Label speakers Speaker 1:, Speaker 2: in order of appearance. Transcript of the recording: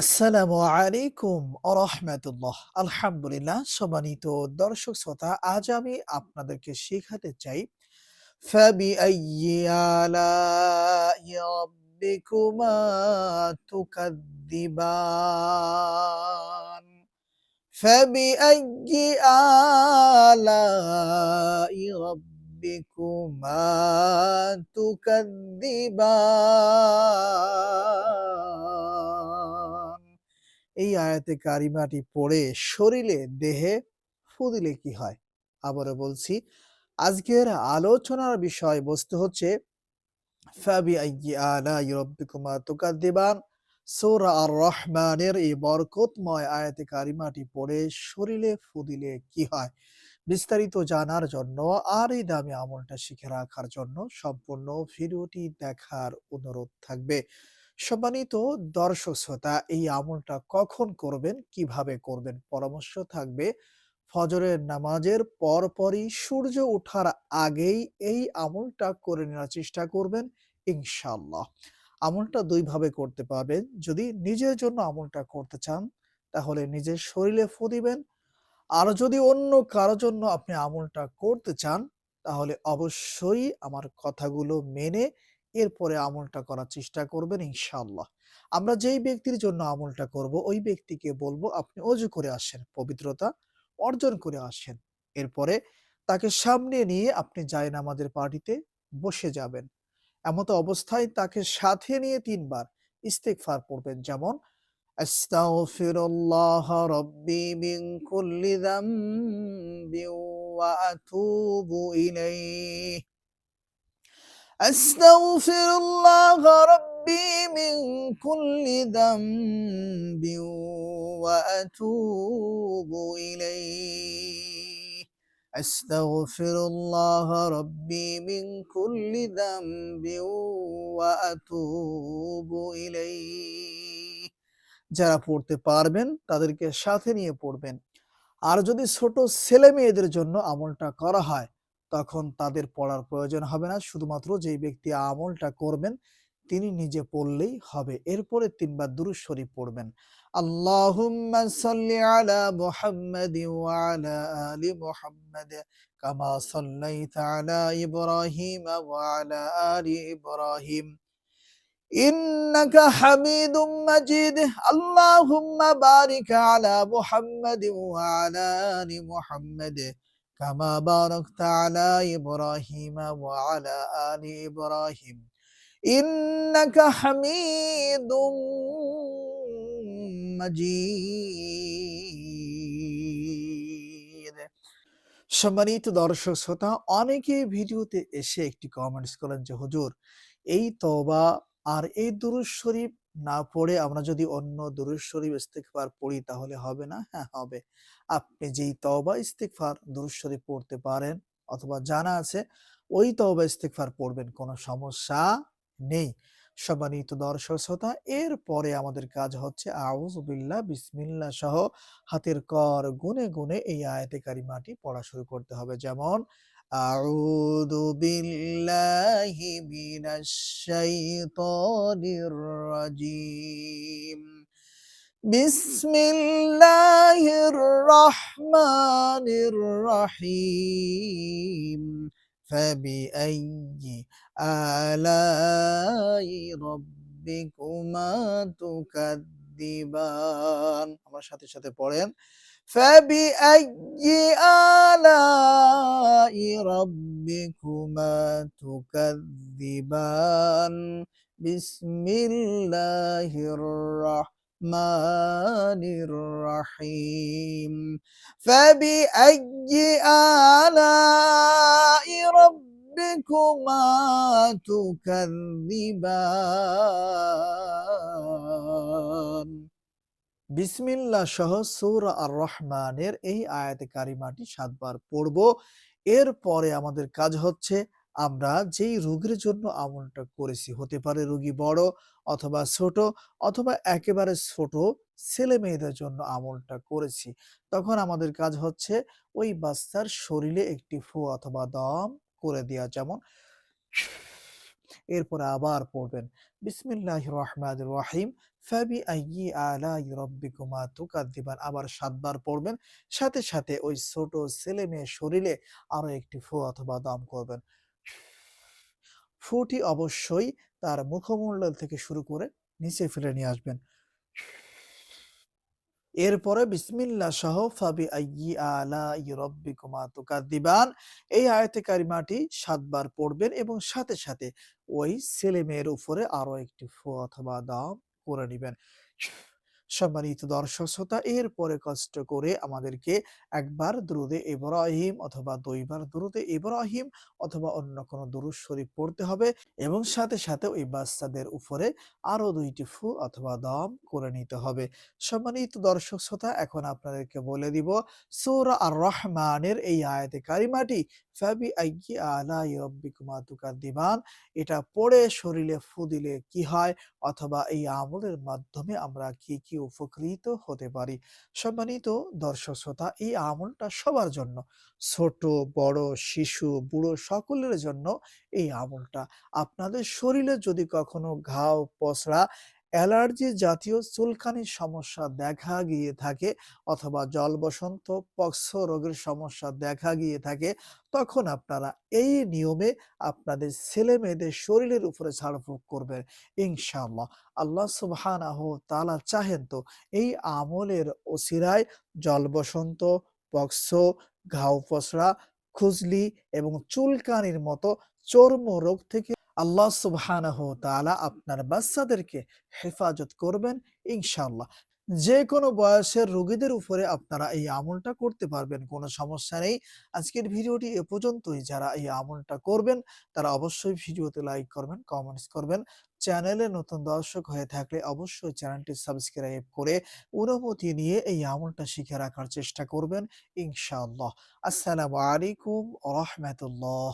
Speaker 1: আসসালামু আলাইকুম আরহামতুল্লাহ আলহামদুলিল্লাহ, সম্মানিত দর্শক শ্রোতা, আজ আমি আপনাদেরকে শেখাতে চাই ফাবি আইয়ালাইকুমা তুকাদ্দিবান। ফাবি আইয়ালাই রাব্বিকুমা তুকাদ্দিবান। এই আয়াতে কারিমাটি পড়ে শরীরে, দেহে ফু দিলে কি হয়? আবারও বলছি, আজকের আলোচনার বিষয়বস্তু হচ্ছে, ফাবি আইয়ি আলাই রাব্বিকুমা তুকাদ্দিবান? সূরা আর রহমানের এই বরকতময় আয়াতে কারিমাটি পড়ে শরীরে ফু দিলে কি হয়? বিস্তারিত জানার জন্য আর এই দামি আমলটা শিখে রাখার জন্য সম্পূর্ণ ভিডিওটি দেখার অনুরোধ থাকবে। সম্মানিত দর্শক শ্রোতা এই আমলটা কখন করবেন, কীভাবে করবেন, পরামর্শ থাকবে ফজরের নামাজের পরপরই সূর্য ওঠার আগেই এই আমলটা করে নেওয়ার চেষ্টা করবেন ইনশাল্লাহ আমলটা দুইভাবে করতে পারবেন, যদি নিজের জন্য আমলটা করতে চান, তাহলে নিজের শরীরে ফু দিবেন। আর যদি অন্য কারও জন্য আপনি আমলটা করতে চান, তাহলে অবশ্যই আমার কথাগুলো মেনে এরপরে আমলটা করার চেষ্টা করবেন ইনশাআল্লাহ। আমরা যেই ব্যক্তির জন্য আমলটা করব ওই ব্যক্তিকে বলব আপনি অজু করে আসেন, পবিত্রতা অর্জন করে আসেন। এরপরে তাকে সামনে নিয়ে আপনি জায়নামাজের পার্টিতে বসে যাবেন। এমত অবস্থায় তাকে সাথে নিয়ে ৩ বার ইস্তেগফার পড়বেন যেমন আস্তাগফিরুল্লাহ أستغفر الله ربي من كل ذنب وأتوب إليه أستغفر الله ربي من كل ذنب وأتوب إليه যারা পড়তে পারবেন তাদেরকে সাথে নিয়ে পড়বেন আর যদি ছোট ছেলে মেয়েদের জন্য আমলটা করা হয় তখন তাদের পড়ার প্রয়োজন হবে না। শুধুমাত্র যেই ব্যক্তি আমলটা করবেন, তিনি নিজে পড়লেই হবে। এরপরে তিনবার দুরু শরীফ পড়বেন। আল্লাহুম্মা সাল্লি আলা মুহাম্মাদ ওয়া আলি মুহাম্মাদ কামা সাল্লাইতা আলা ইব্রাহিম ওয়া আলি ইব্রাহিম। ইন্নাকা মাজিদ। আল্লাহুম্মা আলা মুহাম্মাদ ওয়া كما باركت على إبراهيم وعلى آل إبراهيم إنك حميد مجيد সম্মানিত দর্শক শ্রোতা অনেকে ভিডিওতে এসে একটি কমেন্টস করেন যে হুজুর এই তওবা আর এই দুরূদ শরীফ না পড়ে আমরা যদি অন্য দুরূদ শরীফ পড়ি তাহলে হবে না? হ্যাঁ হবে। আপনি যেই তওবা ইস্তেগফার দুরূদ শরীফ পড়তে পারেন অথবা জানা আছে ওই তওবা ইস্তেগফার পড়বেন কোনো সমস্যা নেই। সম্মানিত দর্শক শ্রোতা এরপরে আমাদের কাজ হচ্ছে আউযু বিল্লাহ, বিসমিল্লাহ সহ হাতের কর গুনে, গুনে এই আয়াতে কারিমাটি পড়া শুরু করতে হবে। যেমন أعوذ بالله من الشيطان الرجيم. بسم الله الرحمن الرحيم. فبأي آلاء ربكما تكذب تكذبان আমার সাথে, সাথে পড়েন فبأي آلاء ربكما تكذبان بسم الله الرحمن الرحيم فبأي آلاء ربكما تكذبان বিসমিল্লাহ সহ সৌর আর রহমানের এই আয়াতে কারিমাটি সাতবার পড়ব। এরপরে আমাদের কাজ হচ্ছে, আমরা যেই রোগীর জন্য আমলটা করেছি, হতে পারে রোগী বড় অথবা ছোট, অথবা একেবারে ছোট ছেলে মেয়েদের জন্য আমলটা করেছি। তখন আমাদের কাজ হচ্ছে, ওই বাচ্চার শরীরে একটি ফু অথবা দম করে দেওয়া যেমন এরপরে আবার পড়বেন, বিসমিল্লাহির রহমান রহিম। ফাবি আইয়ি আলাই রব্বিকুমা তুকাদ্দিবান আবার সাতবার পড়বেন। সাথে সাথে ওই ছোট ছেলে মেয়ের শরীরে আরও একটি ফু অথবা দম করবেন। ফুটি অবশ্যই তার মুখমণ্ডল থেকে শুরু করে নিচে ফেলে নিয়ে আসবেন। এরপরে বিসমিল্লাহ সহ ফাবি আইয়ি আলা রব্বিকুমা তুকাদ্দিবান এই আয়াতে কারিমাটি সাতবার পড়বেন এবং সাথে সাথে ওই ছেলে মেয়ের উপরে আরও একটি ফু অথবা দাম করে নিবেন। সম্মানিত দর্শক শ্রোতা, এরপরে কষ্ট করে আমাদেরকে একবার দুরুদে ইব্রাহিম অথবা দুইবার দুরুদে ইব্রাহিম অথবা অন্য কোনো দুরুদ শরীফ পড়তে হবে এবং সাথে সাথে ওই বাচ্চাদের উপরে আরও দুইটি ফু অথবা দম করে নিতে হবে। সম্মানিত দর্শক শ্রোতা, এখন আপনাদেরকে বলে দিব, সূরা আর রহমানের এই আয়াতে কারিমাটি, ফাবি আইয়ি আলাই রব্বিকুমা তুকাদ্দিবান, এটা পড়ে শরীরে ফু দিলে কি হয়? অথবা এই আমলের মাধ্যমে আমরা কি কি উপকৃত হতে পারি? সম্মানিত দর্শক শ্রোতা, এই আমলটা সবার জন্য। ছোট, বড়, শিশু, বুড়ো সকলের জন্য এই আমলটা। আপনাদের শরীরে যদি কখনো ঘাও, পসরা অ্যালার্জি জাতীয় চুলকানির সমস্যা দেখা গিয়ে থাকে অথবা জল বসন্ত পক্স রোগের সমস্যা দেখা গিয়ে থাকে, তখন আপনারা এই নিয়মে আপনাদের ছেলে মেয়েদের শরীরের উপরে ঝাড়ফুঁক করবেন, ইনশাআল্লাহ। আল্লাহ সুবহানাহ তাআলা চাহেন তো এই আমলের ওসিরায় জল বসন্ত পক্স ঘাও পসরা খুজলি এবং চুলকানির মতো চর্ম রোগ থেকে আল্লাহ সুবহানাহ তাআলা আপনার বাচ্চাদেরকে হেফাজত করবেন ইনশাআল্লাহ। যে কোনো বয়সের রোগীদের উপরে আপনারা এই আমলটা করতে পারবেন, কোনো সমস্যা নেই। আজকের ভিডিওটি এ পর্যন্তই। যারা এই আমলটা করবেন, তারা অবশ্যই ভিডিওতে লাইক করবেন, কমেন্টস করবেন। চ্যানেলে নতুন দর্শক হয়ে থাকলে অবশ্যই চ্যানেলটি সাবস্ক্রাইব করে অনুমতি নিয়ে এই আমলটা শিখে রাখার চেষ্টা করবেন ইনশাআল্লাহ। আসসালামু আলাইকুম রাহমাতুল্লাহ।